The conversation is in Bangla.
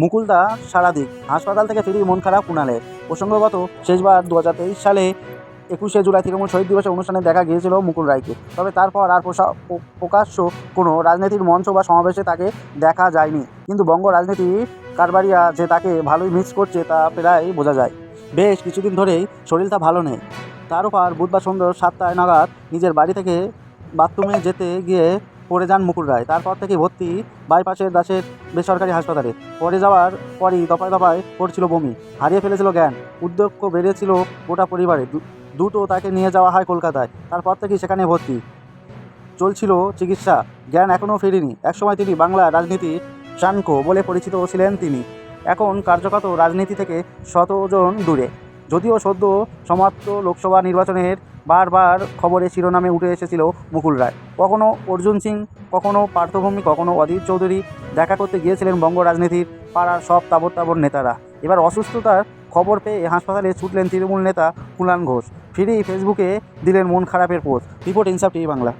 মুকুলদা সারাদিক হাসপাতাল থেকে ফিরে মন খারাপ কুণালের প্রসঙ্গগত, শেষবার দু হাজার তেইশ সালে একুশে জুলাই তৃণমূল শহীদ দিবসের অনুষ্ঠানে দেখা গিয়েছিল মুকুল রায়কে। তবে তারপর আর প্রকাশ্য কোনো রাজনীতির মঞ্চ বা সমাবেশে তাকে দেখা যায়নি। কিন্তু বঙ্গ রাজনীতি কারবারিয়া যে তাকে ভালোই মিস করছে তা প্রায় বোঝা যায়। বেশ কিছুদিন ধরেই শরীরটা ভালো নেই। তার উপর বুধবার সন্ধ্যা সাতটায় নাগাদ নিজের বাড়ি থেকে বাথরুমে যেতে গিয়ে পড়ে যান মুকুল রায়। তারপর থেকে ভর্তি বাইপাসের দাসের বেসরকারি হাসপাতালে। পড়ে যাওয়ার পরই দফায় দফায় পড়ছিল বমি। হারিয়ে ফেলেছিল জ্ঞান। উদ্যোগ বেড়েছিল গোটা পরিবারে। দুটো তাকে নিয়ে যাওয়া হয় কলকাতায়। তারপর থেকেই সেখানে ভর্তি। চলছিল চিকিৎসা। জ্ঞান এখনও ফেরেনি। একসময় তিনি বাংলা রাজনীতি শানকো বলে পরিচিত ছিলেন তিনি। এখন কার্যকত রাজনীতি থেকে শতজন দূরে। যদিও সদ্য সমাপ্ত লোকসভা নির্বাচনের বারবার খবরে শিরোনামে উঠে এসেছিল মুকুল রায়। কখনও অর্জুন সিং কখনও পার্থভূমি, কখনো অধীর চৌধুরী দেখা করতে গিয়েছিলেন বঙ্গ রাজনীতির পাড়ার সব তাবর তাবর নেতারা। এবার অসুস্থতার খবর পেয়ে হাসপাতালে ছুটলেন তৃণমূল নেতা কুলান ঘোষ। ফিরেই ফেসবুকে দিলেন মন খারাপের post. Report Insaf TV Bangla.